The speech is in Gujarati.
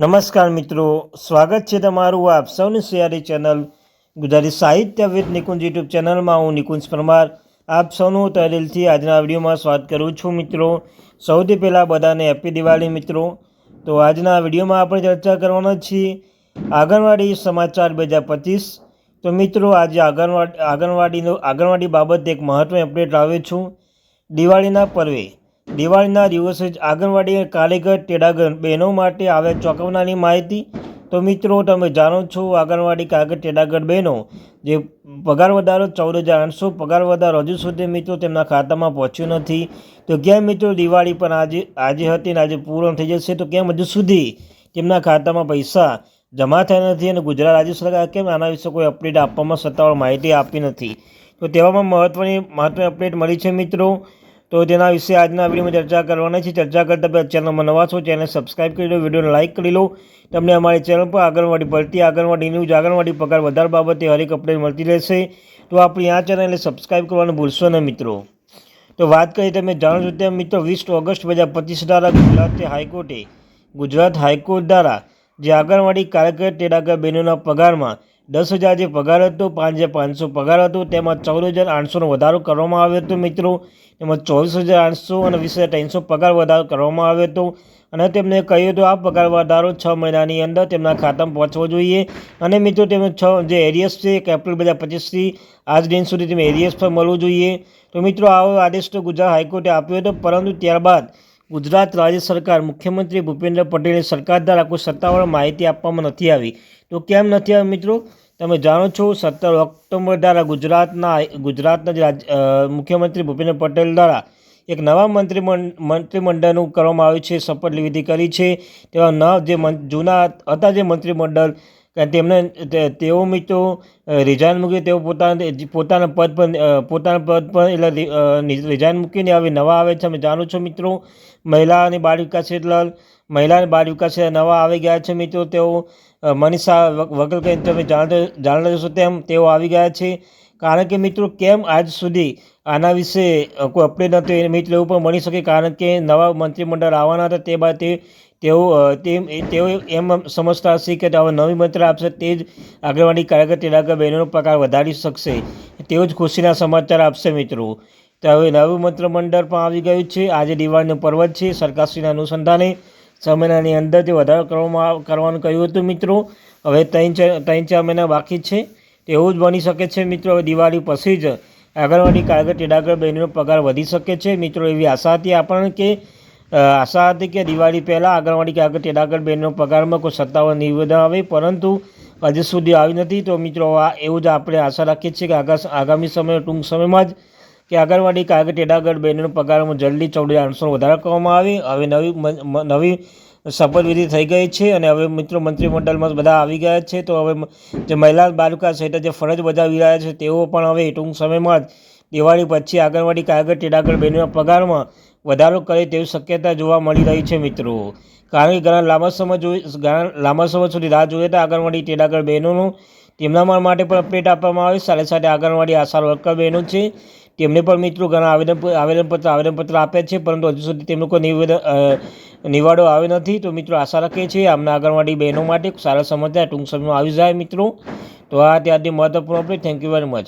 નમસ્કાર મિત્રો, સ્વાગત છે તમારું આપ સૌની સિયારી ચેનલ ગુજરાતી સાહિત્ય વિથ નિકુંજ યુટ્યુબ ચેનલમાં. હું નિકુંજ પરમાર, આપ સૌનું તહેલથી આજના વિડીયોમાં સ્વાગત કરું છું મિત્રો. સૌથી પહેલાં બધાને હેપી દિવાળી મિત્રો. તો આજના વિડીયોમાં આપણે ચર્ચા કરવાના છીએ આંગણવાડી સમાચાર બે હજાર પચીસ. તો મિત્રો, આજે આંગણવાડી, આંગણવાડીનો, આંગણવાડી બાબતે એક મહત્ત્વની અપડેટ લાવ્યો છું. દિવાળીના પર્વે દિવાળીના દિવસે જ આંગણવાડી કાર્યકર ટેડાગર બહેનો માટે આવે ચોંકાવનારી માહિતી. તો મિત્રો, તમે જાણો છો આંગણવાડી કાગળ ટેડાગર બહેનો, જે પગાર વધારો ચૌદ હજાર આઠસો પગાર વધારો હજુ સુધી મિત્રો તેમના ખાતામાં પહોંચ્યો નથી. તો કેમ મિત્રો દિવાળી પણ આજે આજે હતી ને આજે પૂર્ણ થઈ જશે, તો કેમ હજુ સુધી તેમના ખાતામાં પૈસા જમા થયા નથી અને ગુજરાત રાજ્ય સરકાર કેમ આના વિશે કોઈ અપડેટ આપવામાં સત્તાવાર માહિતી આપી નથી? તો તેવામાં મહત્ત્વની મહત્ત્વની અપડેટ મળી છે મિત્રો. તો તેના વિશે આજના વિડીયોમાં ચર્ચા કરવાની છે ચર્ચા કરતા પહેલાં ચેનલમાં નવા છો ચેનલ સબસ્ક્રાઈબ કરી લો, વિડીયોને લાઇક કરી લો. તમને અમારી ચેનલ પર આંગણવાડી ભરતી, આંગણવાડી ન્યૂઝ, આંગણવાડી પગાર વધારે બાબતે હરેક અપડેટ મળતી રહેશે. તો આપણી આ ચેનલને સબસ્ક્રાઈબ કરવાનું ભૂલશો નહીં મિત્રો. તો વાત કરીએ તમે જાણો છો તેમ મિત્રો, વીસ ઓગસ્ટ બે હજાર પચીસ દ્વારા ગુજરાત હાઈકોર્ટે ગુજરાત હાઈકોર્ટ દ્વારા જે આંગણવાડી કાર્યકર તેડાગર બહેનોના પગારમાં દસ હજાર જે પગાર હતો, પાંચ હજાર પાંચસો પગાર હતો, તેમાં ચૌદ હજાર આઠસોનો વધારો કરવામાં આવ્યો હતો, મિત્રો. તેમાં ચોવીસ હજાર આઠસો અને વીસ હજાર ત્રણસો પગાર વધારો કરવામાં આવ્યો હતો. અને તેમને કહ્યું હતું, આ પગાર વધારો છ મહિનાની અંદર તેમના ખાતામાં પહોંચવો જોઈએ. અને મિત્રો તેમનું છ જે એરિયસ છે, એક એપ્રિલ બે પચીસથી આજ દિન સુધી તેમને એરિયસ પર મળવું જોઈએ. તો મિત્રો, આવો આદેશ તો ગુજરાત હાઈકોર્ટે આપ્યો હતો, પરંતુ ત્યારબાદ ગુજરાત રાજ્ય સરકાર, મુખ્યમંત્રી ભૂપેન્દ્ર પટેલની સરકાર દ્વારા કોઈ સત્તાવાર માહિતી આપવામાં નથી આવી. તો કેમ નથી આવી મિત્રો? તમે જાણો છો, સત્તર ઓક્ટોબર દ્વારા ગુજરાતના ગુજરાતના જે મુખ્યમંત્રી ભૂપેન્દ્ર પટેલ દ્વારા એક નવા મંત્રીમંડ, મંત્રીમંડળનું કરવામાં આવ્યું છે, શપથ લીધી કરી છે. તેવા નવ જે જૂના હતા જે મંત્રીમંડળ તેમને તેઓ મિત્રો રિઝાઇન મૂકી તેઓ પોતાના પોતાના પદ પર પોતાના પદ પર એટલે રિઝાઇન મૂકીને હવે નવા આવે છે. અમે જાણો છો મિત્રો, મહિલા અને બાળ વિકાસ હેઠળ, મહિલા અને બાળ વિકાસ નવા આવી ગયા છે મિત્રો તેઓ. મનીષા વગર કંઈ તમે જાણતા જશો તેમ તેઓ આવી ગયા છે. કારણ કે મિત્રો, કેમ આજ સુધી આના વિશે કોઈ અપડેટ નહોતું એ મિત્રો, એવું પણ મળી શકે. કારણ કે નવા મંત્રીમંડળ આવવાના હતા તે બાદ તે તેઓ તેઓ એમ સમજતા હશે કે હવે નવી મંત્ર આપશે તે જ આંગણવાડી કાર્યકર તેડાગર બહેનોનો પગાર વધારી શકશે. તેઓ જ ખુશીના સમાચાર આપશે મિત્રો. તો હવે નવું મંત્રમંડળ પણ આવી ગયું છે. આજે દિવાળીનો પર્વ છે. સરકારશ્રીના અનુસંધાને છ મહિનાની અંદર જે વધારો કરવામાં કરવાનું કહ્યું હતું મિત્રો. હવે ત્રણ ત્રણ ચાર મહિના બાકી છે. એવું જ બની શકે છે મિત્રો. હવે દિવાળી પછી જ આંગણવાડી કારગર તેડાગર બહેનોનો પગાર વધી શકે છે. મિત્રો, એવી આશા હતી આપણને કે આશા હતી કે દિવાળી પહેલાં આંગણવાડી કારગર તેડાગર બહેનનો પગારમાં કોઈ સત્તાવાર નિવેદન આવે, પરંતુ હજુ સુધી આવી નથી. તો મિત્રો, આ એવું જ આપણે આશા રાખીએ છીએ કે આગા આગામી સમય, ટૂંક સમયમાં જ કે આંગણવાડી કે આગળ ટેડાગર બહેનનો પગારમાં જલ્દી ચૌદ આઠસો વધારો કરવામાં આવે. હવે નવી નવી શપથવિધિ થઈ ગઈ છે અને હવે મિત્રો, મંત્રીમંડળમાં બધા આવી ગયા છે. તો હવે જે મહિલા બાળકા સહિત જે ફરજ બજાવી રહ્યા છે તેઓ પણ હવે ટૂંક સમયમાં જ દિવાળી પછી આંગણવાડી કાગળ ટેડાગળ બહેનોના પગારમાં વધારો કરે તેવી શક્યતા જોવા મળી રહી છે, મિત્રો. કારણ કે ઘણા લાંબા સમય જોઈ, ઘણા લાંબા સમય સુધી રાહ જોઈએ તો આંગણવાડી ટેડાગર બહેનોનું તેમના માટે પણ અપડેટ આપવામાં આવે. સાથે સાથે આંગણવાડી આશા વર્કર બહેનો છે, તેમને પણ મિત્રો ઘણા આવેદન આવેદનપત્ર આવેદનપત્ર આપે છે, પરંતુ હજુ સુધી તેમનું કોઈ નિવેદન નિવાડો આવ્યો નથી. તો મિત્રો આશા રાખીએ છીએ આમના આંગણવાડી બહેનો માટે સારા સમાચાર ટૂંક સમયમાં આવી જાય, મિત્રો. તો આ ત્યારથી મહત્વપૂર્ણ update thank you very much